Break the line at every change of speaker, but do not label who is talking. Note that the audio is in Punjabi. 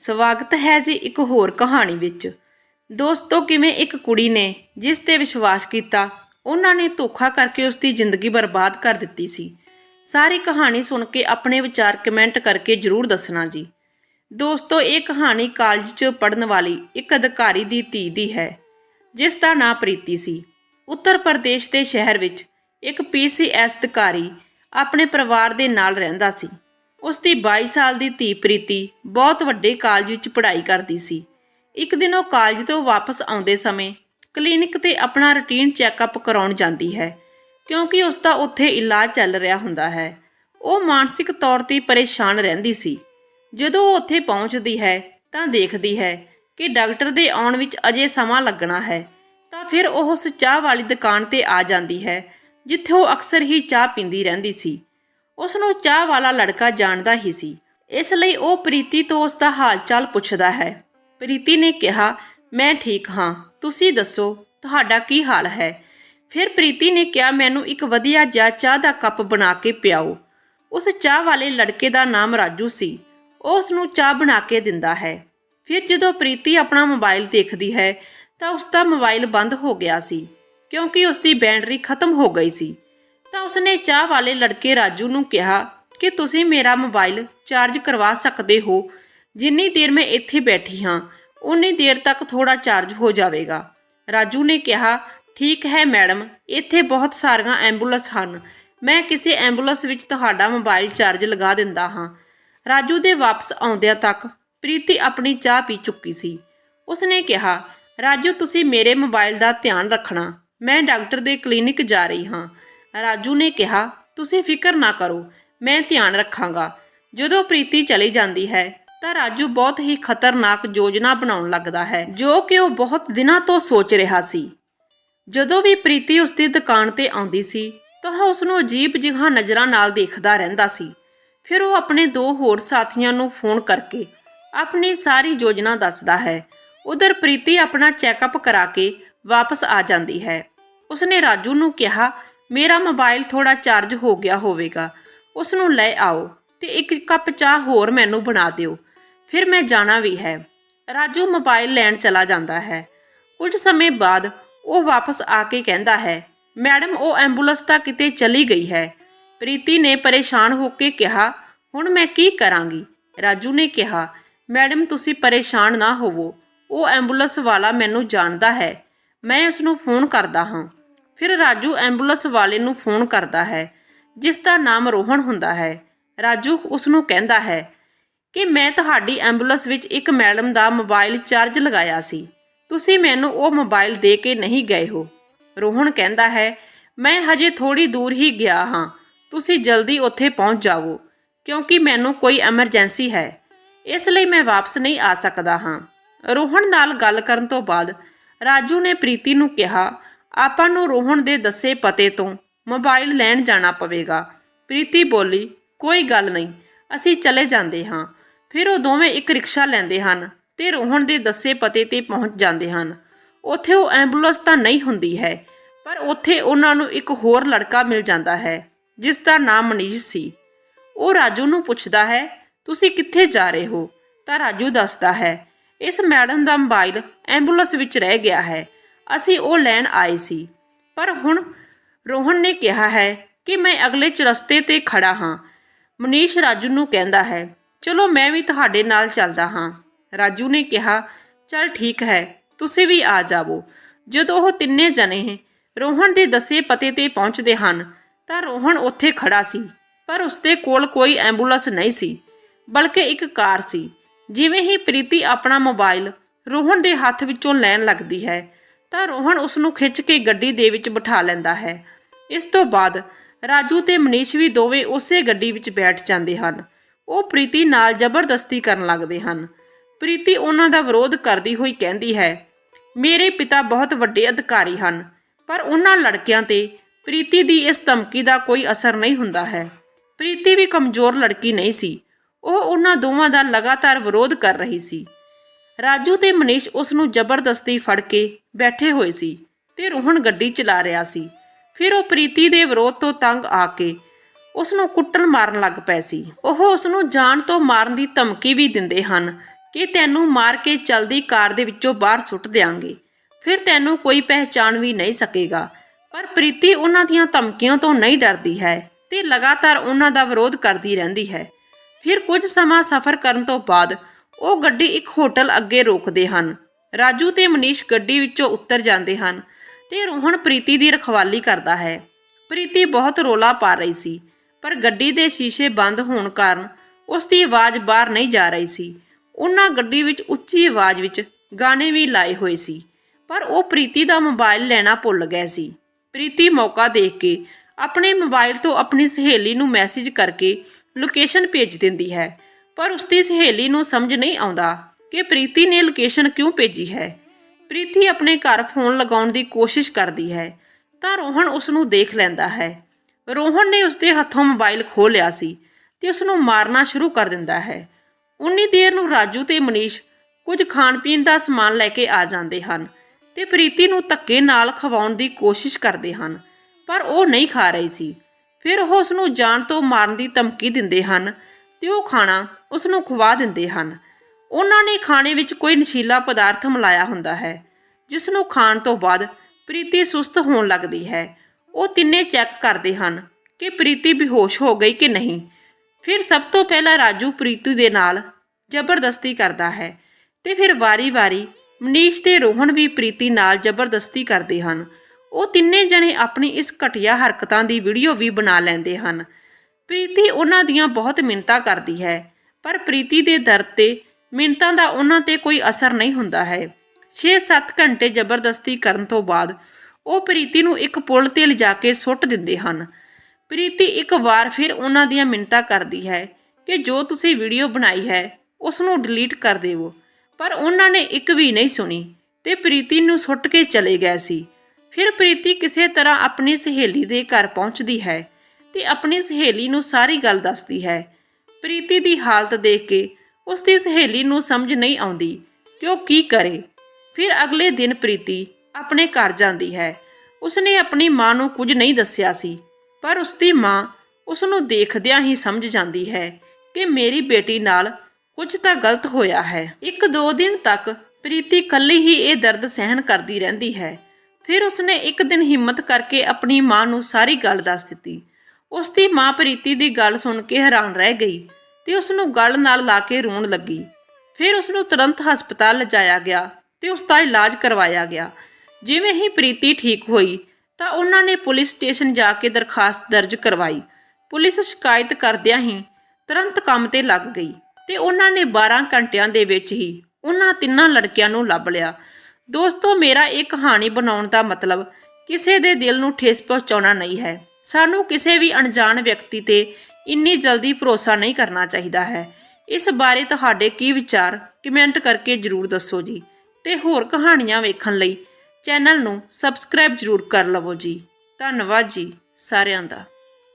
ਸਵਾਗਤ ਹੈ ਜੀ ਇੱਕ ਹੋਰ ਕਹਾਣੀ ਵਿੱਚ। ਦੋਸਤੋ, ਕਿਵੇਂ ਇੱਕ ਕੁੜੀ ਨੇ ਜਿਸ ਤੇ ਵਿਸ਼ਵਾਸ ਕੀਤਾ, ਉਹਨਾਂ ਨੇ ਧੋਖਾ ਕਰਕੇ ਉਸ ਦੀ ਜ਼ਿੰਦਗੀ ਬਰਬਾਦ ਕਰ ਦਿੱਤੀ ਸੀ। ਸਾਰੀ ਕਹਾਣੀ ਸੁਣ ਕੇ ਆਪਣੇ ਵਿਚਾਰ ਕਮੈਂਟ ਕਰਕੇ ਜਰੂਰ ਦੱਸਣਾ ਜੀ। ਦੋਸਤੋ, ਇਹ ਕਹਾਣੀ ਕਾਲਜ 'ਚ ਪੜਨ ਵਾਲੀ ਇੱਕ ਅਧਿਕਾਰੀ ਦੀ ਧੀ ਦੀ ਹੈ, ਜਿਸ ਦਾ ਨਾਂ ਪ੍ਰੀਤੀ ਸੀ। ਉੱਤਰ ਪ੍ਰਦੇਸ਼ ਦੇ ਸ਼ਹਿਰ ਵਿੱਚ ਇੱਕ ਪੀਸੀਐਸ ਅਧਿਕਾਰੀ ਆਪਣੇ ਪਰਿਵਾਰ ਦੇ ਨਾਲ ਰਹਿੰਦਾ ਸੀ। ਉਸ ਦੀ 22 ਸਾਲ ਦੀ ਧੀ ਪ੍ਰੀਤੀ ਬਹੁਤ ਵੱਡੇ ਕਾਲਜ ਵਿੱਚ ਪੜ੍ਹਾਈ ਕਰਦੀ ਸੀ। ਇੱਕ ਦਿਨ ਉਹ ਕਾਲਜ ਤੋਂ ਵਾਪਸ ਆਉਂਦੇ ਸਮੇਂ ਕਲੀਨਿਕ ਤੇ ਆਪਣਾ ਰੁਟੀਨ ਚੈੱਕਅਪ ਕਰਾਉਣ ਜਾਂਦੀ ਹੈ, ਕਿਉਂਕਿ ਉਸ ਦਾ ਉੱਥੇ ਇਲਾਜ ਚੱਲ ਰਿਹਾ ਹੁੰਦਾ ਹੈ। ਉਹ ਮਾਨਸਿਕ ਤੌਰ ਤੇ ਪਰੇਸ਼ਾਨ ਰਹਿੰਦੀ ਸੀ। ਜਦੋਂ ਉਹ ਉੱਥੇ ਪਹੁੰਚਦੀ ਹੈ, ਤਾਂ ਦੇਖਦੀ ਹੈ ਕਿ ਡਾਕਟਰ ਦੇ ਆਉਣ ਵਿੱਚ ਅਜੇ ਸਮਾਂ ਲੱਗਣਾ ਹੈ, ਤਾਂ ਫਿਰ ਉਹ ਉਸ ਚਾਹ ਵਾਲੀ ਦੁਕਾਨ ਤੇ ਆ ਜਾਂਦੀ ਹੈ, ਜਿੱਥੇ ਉਹ ਅਕਸਰ ਹੀ ਚਾਹ ਪੀਂਦੀ ਰਹਿੰਦੀ ਸੀ। ਉਸ ਨੂੰ ਚਾਹ ਵਾਲਾ ਲੜਕਾ ਜਾਣਦਾ ਹੀ ਸੀ। ਇਸ ਲਈ ਉਹ ਪ੍ਰੀਤੀ ਤੋਂ ਉਸ ਦਾ ਹਾਲ-ਚਾਲ ਪੁੱਛਦਾ ਹੈ। ਪ੍ਰੀਤੀ ਨੇ ਕਿਹਾ, ਮੈਂ ਠੀਕ ਹਾਂ, ਤੁਸੀਂ ਦੱਸੋ, ਤੁਹਾਡਾ ਕੀ ਹਾਲ ਹੈ? ਫਿਰ ਪ੍ਰੀਤੀ ਨੇ ਕਿਹਾ, ਮੈਨੂੰ ਇੱਕ ਵਧੀਆ ਜਿਹਾ ਚਾਹ ਦਾ ਕੱਪ ਬਣਾ ਕੇ ਪਿਆਓ। ਉਸ ਚਾਹ ਵਾਲੇ ਲੜਕੇ ਦਾ ਨਾਮ ਰਾਜੂ ਸੀ। ਉਹ ਉਸ ਨੂੰ ਚਾਹ ਬਣਾ ਕੇ ਦਿੰਦਾ ਹੈ। ਫਿਰ ਜਦੋਂ ਪ੍ਰੀਤੀ ਆਪਣਾ ਮੋਬਾਈਲ ਦੇਖਦੀ ਹੈ, ਤਾਂ ਉਸ ਦਾ ਮੋਬਾਈਲ ਬੰਦ ਹੋ ਗਿਆ ਸੀ, ਕਿਉਂਕਿ ਉਸ ਦੀ ਬੈਟਰੀ ਖਤਮ ਹੋ ਗਈ ਸੀ। ਤਾਂ ਉਸਨੇ ਚਾਹ ਵਾਲੇ ਲੜਕੇ ਰਾਜੂ ਨੂੰ ਕਿਹਾ ਕਿ ਤੁਸੀਂ ਮੇਰਾ ਮੋਬਾਈਲ ਚਾਰਜ ਕਰਵਾ ਸਕਦੇ ਹੋ। ਜਿੰਨੀ ਦੇਰ ਮੈਂ ਇੱਥੇ ਬੈਠੀ ਹਾਂ ਉਨੀ ਦੇਰ ਤੱਕ ਥੋੜਾ ਚਾਰਜ ਹੋ ਜਾਵੇਗਾ। ਰਾਜੂ ਨੇ ਕਿਹਾ, ਠੀਕ ਹੈ ਮੈਡਮ, ਇੱਥੇ ਬਹੁਤ ਸਾਰੀਆਂ ਐਂਬੂਲੈਂਸ ਹਨ। ਮੈਂ ਕਿਸੇ ਐਂਬੂਲੈਂਸ ਵਿੱਚ ਤੁਹਾਡਾ ਮੋਬਾਈਲ ਚਾਰਜ ਲਗਾ ਦਿੰਦਾ ਹਾਂ। ਰਾਜੂ ਦੇ ਵਾਪਸ ਆਉਂਦਿਆਂ ਤੱਕ ਪ੍ਰੀਤੀ ਆਪਣੀ ਚਾਹ ਪੀ ਚੁੱਕੀ ਸੀ। ਉਸਨੇ ਕਿਹਾ, ਰਾਜੂ, ਤੁਸੀਂ ਮੇਰੇ ਮੋਬਾਈਲ ਦਾ ਧਿਆਨ ਰੱਖਣਾ। ਮੈਂ ਡਾਕਟਰ ਦੇ ਕਲੀਨਿਕ ਜਾ ਰਹੀ ਹਾਂ। ਰਾਜੂ ਨੇ ਕਿਹਾ, ਤੁਸੀਂ ਫਿਕਰ ਨਾ ਕਰੋ, ਮੈਂ ਧਿਆਨ ਰੱਖਾਂਗਾ। ਜਦੋਂ ਪ੍ਰੀਤੀ ਚਲੀ ਜਾਂਦੀ ਹੈ, ਤਾਂ ਰਾਜੂ ਬਹੁਤ ਹੀ ਖਤਰਨਾਕ ਯੋਜਨਾ ਬਣਾਉਣ ਲੱਗਦਾ ਹੈ, ਜੋ ਕਿ ਉਹ ਬਹੁਤ ਦਿਨਾਂ ਤੋਂ ਸੋਚ ਰਿਹਾ ਸੀ। ਜਦੋਂ ਵੀ ਪ੍ਰੀਤੀ ਉਸ ਦੀ ਦੁਕਾਨ ਤੇ ਆਉਂਦੀ ਸੀ, ਤਾਂ ਉਹ ਉਸ ਨੂੰ ਅਜੀਬ ਜਿਹਾ ਨਜ਼ਰਾਂ ਨਾਲ ਦੇਖਦਾ ਰਹਿੰਦਾ ਸੀ। ਫਿਰ ਉਹ ਆਪਣੇ ਦੋ ਹੋਰ ਸਾਥੀਆਂ ਨੂੰ ਫੋਨ ਕਰਕੇ ਆਪਣੀ ਸਾਰੀ ਯੋਜਨਾ ਦੱਸਦਾ ਹੈ। ਉਧਰ ਪ੍ਰੀਤੀ ਆਪਣਾ ਚੈੱਕਅਪ ਕਰਾ ਕੇ ਵਾਪਸ ਆ ਜਾਂਦੀ ਹੈ। ਉਸਨੇ ਰਾਜੂ ਨੂੰ ਕਿਹਾ ਮੇਰਾ ਮੋਬਾਈਲ ਥੋੜਾ ਚਾਰਜ ਹੋ ਗਿਆ ਹੋਵੇਗਾ। ਉਸ ਨੂੰ ਲੈ ਆਓ ਤੇ ਇੱਕ ਕੱਪ ਚਾਹ ਹੋਰ ਮੈਨੂੰ ਬਣਾ ਦਿਓ। ਫਿਰ ਮੈਂ ਜਾਣਾ ਵੀ ਹੈ। ਰਾਜੂ ਮੋਬਾਈਲ ਲੈਣ ਚਲਾ ਜਾਂਦਾ ਹੈ। ਕੁਝ ਸਮੇਂ ਬਾਅਦ ਉਹ ਵਾਪਸ ਆ ਕੇ ਕਹਿੰਦਾ ਹੈ, ਮੈਡਮ, ਉਹ ਐਂਬੂਲੈਂਸ ਤਾਂ ਕਿਤੇ ਚਲੀ ਗਈ ਹੈ। ਪ੍ਰੀਤੀ ਨੇ ਪਰੇਸ਼ਾਨ ਹੋ ਕੇ ਕਿਹਾ, ਹੁਣ ਮੈਂ ਕੀ ਕਰਾਂਗੀ? ਰਾਜੂ ਨੇ ਕਿਹਾ, ਮੈਡਮ, ਤੁਸੀਂ ਪਰੇਸ਼ਾਨ ਨਾ ਹੋਵੋ। ਉਹ ਐਂਬੂਲੈਂਸ ਵਾਲਾ ਮੈਨੂੰ ਜਾਣਦਾ ਹੈ। ਮੈਂ ਉਸ ਨੂੰ ਫੋਨ ਕਰਦਾ ਹਾਂ। ਫਿਰ ਰਾਜੂ ਐਂਬੂਲੈਂਸ ਵਾਲੇ ਨੂੰ ਫੋਨ ਕਰਦਾ ਹੈ, ਜਿਸ ਦਾ ਨਾਮ ਰੋਹਣ ਹੁੰਦਾ ਹੈ। ਰਾਜੂ ਉਸ ਨੂੰ ਕਹਿੰਦਾ ਹੈ ਕਿ ਮੈਂ ਤੁਹਾਡੀ ਐਂਬੂਲੈਂਸ ਵਿੱਚ ਇੱਕ ਮੈਡਮ ਦਾ ਮੋਬਾਈਲ ਚਾਰਜ ਲਗਾਇਆ ਸੀ। ਤੁਸੀਂ ਮੈਨੂੰ ਉਹ ਮੋਬਾਈਲ ਦੇ ਕੇ ਨਹੀਂ ਗਏ ਹੋ। ਰੋਹਣ ਕਹਿੰਦਾ ਹੈ, ਮੈਂ ਹਜੇ ਥੋੜੀ ਦੂਰ ਹੀ ਗਿਆ ਹਾਂ। ਤੁਸੀਂ ਜਲਦੀ ਉੱਥੇ ਪਹੁੰਚ ਜਾਵੋ, ਕਿਉਂਕਿ ਮੈਨੂੰ ਕੋਈ ਐਮਰਜੈਂਸੀ ਹੈ। ਇਸ ਲਈ ਮੈਂ ਵਾਪਸ ਨਹੀਂ ਆ ਸਕਦਾ ਹਾਂ। ਰੋਹਣ ਨਾਲ ਗੱਲ ਕਰਨ ਤੋਂ ਬਾਅਦ ਰਾਜੂ ਨੇ ਪ੍ਰੀਤੀ ਨੂੰ ਕਿਹਾ ਆਪਾਂ ਨੂੰ ਰੋਹਣ ਦੇ ਦੱਸੇ ਪਤੇ ਤੋਂ ਮੋਬਾਈਲ ਲੈਣ ਜਾਣਾ ਪਵੇਗਾ। ਪ੍ਰੀਤੀ ਬੋਲੀ, ਕੋਈ ਗੱਲ ਨਹੀਂ, ਅਸੀਂ ਚਲੇ ਜਾਂਦੇ ਹਾਂ। ਫਿਰ ਉਹ ਦੋਵੇਂ ਇੱਕ ਰਿਕਸ਼ਾ ਲੈਂਦੇ ਹਨ ਤੇ ਰੋਹਣ ਦੇ ਦੱਸੇ ਪਤੇ ਤੇ ਪਹੁੰਚ ਜਾਂਦੇ ਹਨ। ਉੱਥੇ ਉਹ ਐਂਬੂਲੈਂਸ ਤਾਂ ਨਹੀਂ ਹੁੰਦੀ ਹੈ, ਪਰ ਉੱਥੇ ਉਹਨਾਂ ਨੂੰ ਇੱਕ ਹੋਰ ਲੜਕਾ ਮਿਲ ਜਾਂਦਾ ਹੈ, ਜਿਸ ਦਾ ਨਾਮ ਮਨੀਸ਼ ਸੀ। ਉਹ ਰਾਜੂ ਨੂੰ ਪੁੱਛਦਾ ਹੈ, ਤੁਸੀਂ ਕਿੱਥੇ ਜਾ ਰਹੇ ਹੋ? ਤਾਂ ਰਾਜੂ ਦੱਸਦਾ ਹੈ, ਇਸ ਮੈਡਮ ਦਾ ਮੋਬਾਈਲ ਐਂਬੂਲੈਂਸ ਵਿੱਚ ਰਹਿ ਗਿਆ ਹੈ। ਅਸੀਂ ਉਹ ਲੈਣ ਆਏ ਸੀ। ਪਰ ਹੁਣ ਰੋਹਨ ਨੇ ਕਿਹਾ ਹੈ ਕਿ ਮੈਂ ਅਗਲੇ ਚਰਸਤੇ ਤੇ ਖੜਾ ਹਾਂ। ਮਨੀਸ਼ ਰਾਜੂ ਨੂੰ ਕਹਿੰਦਾ ਹੈ, ਚਲੋ ਮੈਂ ਵੀ ਤੁਹਾਡੇ ਨਾਲ ਚੱਲਦਾ ਹਾਂ। ਰਾਜੂ ਨੇ ਕਿਹਾ, ਚਲ ਠੀਕ ਹੈ, ਤੁਸੀਂ ਵੀ ਆ ਜਾਵੋ। ਜਦੋਂ ਉਹ ਤਿੰਨੇ ਜਣੇ ਰੋਹਨ ਦੇ ਦੱਸੇ ਪਤੇ ਤੇ ਪਹੁੰਚਦੇ ਹਨ, ਤਾਂ ਰੋਹਨ ਉੱਥੇ ਖੜਾ ਸੀ, ਪਰ ਉਸਦੇ ਕੋਲ ਕੋਈ ਐਂਬੂਲੈਂਸ ਨਹੀਂ ਸੀ, ਬਲਕਿ ਇੱਕ ਕਾਰ ਸੀ। ਜਿਵੇਂ ਹੀ ਪ੍ਰੀਤੀ ਆਪਣਾ ਮੋਬਾਈਲ ਰੋਹਨ ਦੇ ਹੱਥ ਵਿੱਚੋਂ ਲੈਣ ਲੱਗਦੀ ਹੈ ਤਾਂ ਰੋਹਨ ਉਸ ਨੂੰ ਖਿੱਚ ਕੇ ਗੱਡੀ ਦੇ ਵਿੱਚ ਬਿਠਾ ਲੈਂਦਾ ਹੈ। ਇਸ ਤੋਂ ਬਾਅਦ ਰਾਜੂ ਤੇ ਮਨੀਸ਼ ਵੀ ਦੋਵੇਂ ਉਸੇ ਗੱਡੀ ਵਿੱਚ ਬੈਠ ਜਾਂਦੇ ਹਨ। ਉਹ ਪ੍ਰੀਤੀ ਨਾਲ ਜ਼ਬਰਦਸਤੀ ਕਰਨ ਲੱਗਦੇ ਹਨ। ਪ੍ਰੀਤੀ ਉਹਨਾਂ ਦਾ ਵਿਰੋਧ ਕਰਦੀ ਹੋਈ ਕਹਿੰਦੀ ਹੈ, ਮੇਰੇ ਪਿਤਾ ਬਹੁਤ ਵੱਡੇ ਅਧਿਕਾਰੀ ਹਨ, ਪਰ ਉਹਨਾਂ ਲੜਕਿਆਂ ਤੇ ਪ੍ਰੀਤੀ ਦੀ ਇਸ ਧਮਕੀ ਦਾ ਕੋਈ ਅਸਰ ਨਹੀਂ ਹੁੰਦਾ ਹੈ। ਪ੍ਰੀਤੀ ਵੀ ਕਮਜ਼ੋਰ ਲੜਕੀ ਨਹੀਂ ਸੀ। ਉਹ ਉਹਨਾਂ ਦੋਵਾਂ ਦਾ ਲਗਾਤਾਰ ਵਿਰੋਧ ਕਰ ਰਹੀ ਸੀ। ਰਾਜੂ ਤੇ ਮਨੀਸ਼ ਉਸ ਨੂੰ ਜ਼ਬਰਦਸਤੀ ਫੜ ਕੇ ਬੈਠੇ ਹੋਏ ਸੀ ਤੇ ਰੋਹਣ ਗੱਡੀ ਚਲਾ ਰਿਹਾ ਸੀ। ਫਿਰ ਉਹ ਪ੍ਰੀਤੀ ਦੇ ਵਿਰੋਧ ਤੋਂ ਤੰਗ ਆ ਕੇ ਉਸ ਨੂੰ ਕੁੱਟਣ ਮਾਰਨ ਲੱਗ ਪਏ ਸੀ। ਉਹ ਉਸ ਨੂੰ ਜਾਨ ਤੋਂ ਮਾਰਨ ਦੀ ਧਮਕੀ ਵੀ ਦਿੰਦੇ ਹਨ ਕਿ ਤੈਨੂੰ ਮਾਰ ਕੇ ਚਲਦੀ ਕਾਰ ਦੇ ਵਿੱਚੋਂ ਬਾਹਰ ਸੁੱਟ ਦਿਆਂਗੇ। ਫਿਰ ਤੈਨੂੰ ਕੋਈ ਪਹਿਚਾਣ ਵੀ ਨਹੀਂ ਸਕੇਗਾ। ਪਰ ਪ੍ਰੀਤੀ ਉਹਨਾਂ ਦੀਆਂ ਧਮਕੀਆਂ ਤੋਂ ਨਹੀਂ ਡਰਦੀ ਹੈ ਤੇ ਲਗਾਤਾਰ ਉਹਨਾਂ ਦਾ ਵਿਰੋਧ ਕਰਦੀ ਰਹਿੰਦੀ ਹੈ। ਫਿਰ ਕੁਝ ਸਮਾਂ ਸਫ਼ਰ ਕਰਨ ਤੋਂ ਬਾਅਦ ਉਹ ਗੱਡੀ ਇੱਕ ਹੋਟਲ ਅੱਗੇ ਰੋਕਦੇ ਹਨ। ਰਾਜੂ ਤੇ ਮਨੀਸ਼ ਗੱਡੀ ਵਿੱਚੋਂ ਉੱਤਰ ਜਾਂਦੇ ਹਨ ਤੇ ਰੋਹਣ ਪ੍ਰੀਤੀ ਦੀ ਰਖਵਾਲੀ ਕਰਦਾ ਹੈ। ਪ੍ਰੀਤੀ ਬਹੁਤ ਰੋਲਾ ਪਾ ਰਹੀ ਸੀ, ਪਰ ਗੱਡੀ ਦੇ ਸ਼ੀਸ਼ੇ ਬੰਦ ਹੋਣ ਕਾਰਨ ਉਸ ਦੀ ਆਵਾਜ਼ ਬਾਹਰ ਨਹੀਂ ਜਾ ਰਹੀ ਸੀ। ਉਹਨਾਂ ਗੱਡੀ ਵਿੱਚ ਉੱਚੀ ਆਵਾਜ਼ ਵਿੱਚ ਗਾਣੇ ਵੀ ਲਾਏ ਹੋਏ ਸੀ, ਪਰ ਉਹ ਪ੍ਰੀਤੀ ਦਾ ਮੋਬਾਈਲ ਲੈਣਾ ਭੁੱਲ ਗਏ ਸੀ। ਪ੍ਰੀਤੀ ਮੌਕਾ ਦੇਖ ਕੇ ਆਪਣੇ ਮੋਬਾਈਲ ਤੋਂ ਆਪਣੀ ਸਹੇਲੀ ਨੂੰ ਮੈਸੇਜ ਕਰਕੇ ਲੋਕੇਸ਼ਨ ਭੇਜ ਦਿੰਦੀ ਹੈ। ਪਰ ਉਸਦੀ ਸਹੇਲੀ ਨੂੰ ਸਮਝ ਨਹੀਂ ਆਉਂਦਾ ਕਿ ਪ੍ਰੀਤੀ ਨੇ ਲੋਕੇਸ਼ਨ ਕਿਉਂ ਭੇਜੀ ਹੈ। ਪ੍ਰੀਤੀ ਆਪਣੇ ਘਰ ਫੋਨ ਲਗਾਉਣ ਦੀ ਕੋਸ਼ਿਸ਼ ਕਰਦੀ ਹੈ, ਤਾਂ ਰੋਹਨ ਉਸ ਨੂੰ ਦੇਖ ਲੈਂਦਾ ਹੈ। ਰੋਹਨ ਨੇ ਉਸਦੇ ਹੱਥੋਂ ਮੋਬਾਈਲ ਖੋਹ ਲਿਆ ਸੀ ਤੇ ਉਸ ਨੂੰ ਮਾਰਨਾ ਸ਼ੁਰੂ ਕਰ ਦਿੰਦਾ ਹੈ। ਉਨੀ ਦੇਰ ਨੂੰ ਰਾਜੂ ਤੇ ਮਨੀਸ਼ ਕੁਝ ਖਾਣ ਪੀਣ ਦਾ ਸਮਾਨ ਲੈ ਕੇ ਆ ਜਾਂਦੇ ਹਨ ਤੇ ਪ੍ਰੀਤੀ ਨੂੰ ਧੱਕੇ ਨਾਲ ਖਵਾਉਣ ਦੀ ਕੋਸ਼ਿਸ਼ ਕਰਦੇ ਹਨ, ਪਰ ਉਹ ਨਹੀਂ ਖਾ ਰਹੀ ਸੀ। ਫਿਰ ਉਹ ਉਸ ਨੂੰ ਜਾਨ ਤੋਂ ਮਾਰਨ ਦੀ ਧਮਕੀ ਦਿੰਦੇ ਹਨ ਤੇ ਉਹ ਖਾਣਾ ਉਸ ਨੂੰ ਖਵਾ ਦਿੰਦੇ ਹਨ। ਉਹਨਾਂ ਨੇ ਖਾਣੇ ਵਿੱਚ ਕੋਈ ਨਸ਼ੀਲਾ ਪਦਾਰਥ ਮਿਲਾਇਆ ਹੁੰਦਾ ਹੈ ਜਿਸ ਨੂੰ ਖਾਣ ਤੋਂ ਬਾਅਦ ਪ੍ਰੀਤੀ ਸੁਸਤ ਹੋਣ ਲੱਗਦੀ ਹੈ। ਉਹ ਤਿੰਨੇ ਚੈੱਕ ਕਰਦੇ ਹਨ ਕਿ ਪ੍ਰੀਤੀ ਬੇਹੋਸ਼ ਹੋ ਗਈ ਕਿ ਨਹੀਂ। ਫਿਰ ਸਭ ਤੋਂ ਪਹਿਲਾਂ ਰਾਜੂ ਪ੍ਰੀਤੀ ਦੇ ਨਾਲ ਜ਼ਬਰਦਸਤੀ ਕਰਦਾ ਹੈ ਤੇ ਫਿਰ ਵਾਰੀ-ਵਾਰੀ ਮਨੀਸ਼ ਤੇ ਰੋਹਨ ਵੀ ਪ੍ਰੀਤੀ ਨਾਲ ਜ਼ਬਰਦਸਤੀ ਕਰਦੇ ਹਨ। ਉਹ ਤਿੰਨੇ ਜਣੇ ਆਪਣੀ ਇਸ ਘਟੀਆ ਹਰਕਤਾਂ ਦੀ ਵੀਡੀਓ ਵੀ ਬਣਾ ਲੈਂਦੇ ਹਨ। ਪ੍ਰੀਤੀ ਉਹਨਾਂ ਦੀਆਂ ਬਹੁਤ ਮਿੰਨਤਾਂ ਕਰਦੀ ਹੈ, ਪਰ ਪ੍ਰੀਤੀ ਦੇ ਦਰਦ ਤੇ ਮਿੰਨਤਾਂ ਦਾ ਉਹਨਾਂ ਤੇ ਕੋਈ ਅਸਰ ਨਹੀਂ ਹੁੰਦਾ ਹੈ। 6-7 ਘੰਟੇ ਜ਼ਬਰਦਸਤੀ ਕਰਨ ਤੋਂ ਬਾਅਦ ਉਹ ਪ੍ਰੀਤੀ ਨੂੰ ਇੱਕ ਪੁਲ ਤੇ ਲਿਜਾ ਕੇ ਸੁੱਟ ਦਿੰਦੇ ਹਨ। ਪ੍ਰੀਤੀ ਇੱਕ ਵਾਰ ਫਿਰ ਉਹਨਾਂ ਦੀਆਂ ਮਿੰਨਤਾਂ ਕਰਦੀ ਹੈ ਕਿ ਜੋ ਤੁਸੀਂ ਵੀਡੀਓ ਬਣਾਈ ਹੈ, ਉਸ ਨੂੰ ਡਿਲੀਟ ਕਰ ਦੇਵੋ, ਪਰ ਉਹਨਾਂ ਨੇ ਇੱਕ ਵੀ ਨਹੀਂ ਸੁਣੀ ਤੇ ਪ੍ਰੀਤੀ ਨੂੰ ਸੁੱਟ ਕੇ ਚਲੇ ਗਏ ਸੀ। ਫਿਰ ਪ੍ਰੀਤੀ ਕਿਸੇ ਤਰ੍ਹਾਂ ਆਪਣੀ ਸਹੇਲੀ ਦੇ ਘਰ ਪਹੁੰਚਦੀ ਹੈ। ਤੇ ਆਪਣੀ ਸਹੇਲੀ ਨੂੰ ਸਾਰੀ ਗੱਲ ਦੱਸਦੀ ਹੈ। ਪ੍ਰੀਤੀ ਦੀ ਹਾਲਤ ਦੇਖ ਕੇ ਉਸ ਦੀ ਸਹੇਲੀ ਨੂੰ ਸਮਝ ਨਹੀਂ ਆਉਂਦੀ ਕਿ ਉਹ ਕੀ ਕਰੇ। ਫਿਰ ਅਗਲੇ ਦਿਨ ਪ੍ਰੀਤੀ ਆਪਣੇ ਘਰ ਜਾਂਦੀ ਹੈ। ਉਸਨੇ ਆਪਣੀ ਮਾਂ ਨੂੰ ਕੁਝ ਨਹੀਂ ਦੱਸਿਆ ਸੀ, ਪਰ ਉਸ ਦੀ ਮਾਂ ਉਸ ਨੂੰ ਦੇਖਦਿਆਂ ਹੀ ਸਮਝ ਜਾਂਦੀ ਹੈ ਕਿ ਮੇਰੀ ਬੇਟੀ ਨਾਲ ਕੁਝ ਤਾਂ ਗਲਤ ਹੋਇਆ ਹੈ। ਇੱਕ ਦੋ ਦਿਨ ਤੱਕ ਪ੍ਰੀਤੀ ਇਕੱਲੀ ਹੀ ਇਹ ਦਰਦ ਸਹਿਨ ਕਰਦੀ ਰਹਿੰਦੀ ਹੈ। ਫਿਰ ਉਸਨੇ ਇੱਕ ਦਿਨ ਹਿੰਮਤ ਕਰਕੇ ਆਪਣੀ ਮਾਂ ਨੂੰ ਸਾਰੀ ਗੱਲ ਦੱਸ ਦਿੱਤੀ। ਉਸ ਦੀ ਮਾਂ ਪ੍ਰੀਤੀ ਦੀ ਗੱਲ ਸੁਣ ਕੇ ਹੈਰਾਨ ਰਹਿ ਗਈ ਤੇ ਉਸ ਨੂੰ ਗਲ ਨਾਲ ਲਾ ਕੇ ਰੋਣ ਲੱਗੀ। ਫਿਰ ਉਸ ਨੂੰ ਤੁਰੰਤ ਹਸਪਤਾਲ ਲਿਜਾਇਆ ਗਿਆ ਤੇ ਉਸ ਦਾ ਇਲਾਜ ਕਰਵਾਇਆ ਗਿਆ। ਜਿਵੇਂ ਹੀ ਪ੍ਰੀਤੀ ਠੀਕ ਹੋਈ ਤਾਂ ਉਹਨਾਂ ਨੇ ਪੁਲਿਸ ਸਟੇਸ਼ਨ ਜਾ ਕੇ ਦਰਖਾਸਤ ਦਰਜ ਕਰਵਾਈ। ਪੁਲਿਸ ਸ਼ਿਕਾਇਤ ਕਰਦਿਆਂ ਹੀ ਤੁਰੰਤ ਕੰਮ ਤੇ ਲੱਗ ਗਈ ਤੇ ਉਹਨਾਂ ਨੇ 12 ਘੰਟਿਆਂ ਦੇ ਵਿੱਚ ਹੀ ਉਹਨਾਂ ਤਿੰਨਾਂ ਲੜਕਿਆਂ ਨੂੰ ਲੱਭ ਲਿਆ। ਦੋਸਤੋ, ਮੇਰਾ ਇਹ ਕਹਾਣੀ ਬਣਾਉਣ ਦਾ ਮਤਲਬ ਕਿਸੇ ਦੇ ਦਿਲ ਨੂੰ ਠੇਸ ਪਹੁੰਚਾਉਣਾ ਨਹੀਂ ਹੈ। ਸਾਨੂੰ ਕਿਸੇ ਵੀ ਅਣਜਾਣ ਵਿਅਕਤੀ ਤੇ ਇੰਨੀ ਜਲਦੀ ਭਰੋਸਾ ਨਹੀਂ ਕਰਨਾ ਚਾਹੀਦਾ ਹੈ। ਇਸ ਬਾਰੇ ਤੁਹਾਡੇ ਕੀ ਵਿਚਾਰ, ਕਮੈਂਟ ਕਰਕੇ ਜਰੂਰ ਦੱਸੋ ਜੀ। ਤੇ ਹੋਰ ਕਹਾਣੀਆਂ ਵੇਖਣ ਲਈ ਚੈਨਲ ਨੂੰ ਸਬਸਕ੍ਰਾਈਬ ਜਰੂਰ ਕਰ ਲਵੋ ਜੀ। ਧੰਨਵਾਦ ਜੀ ਸਾਰਿਆਂ ਦਾ।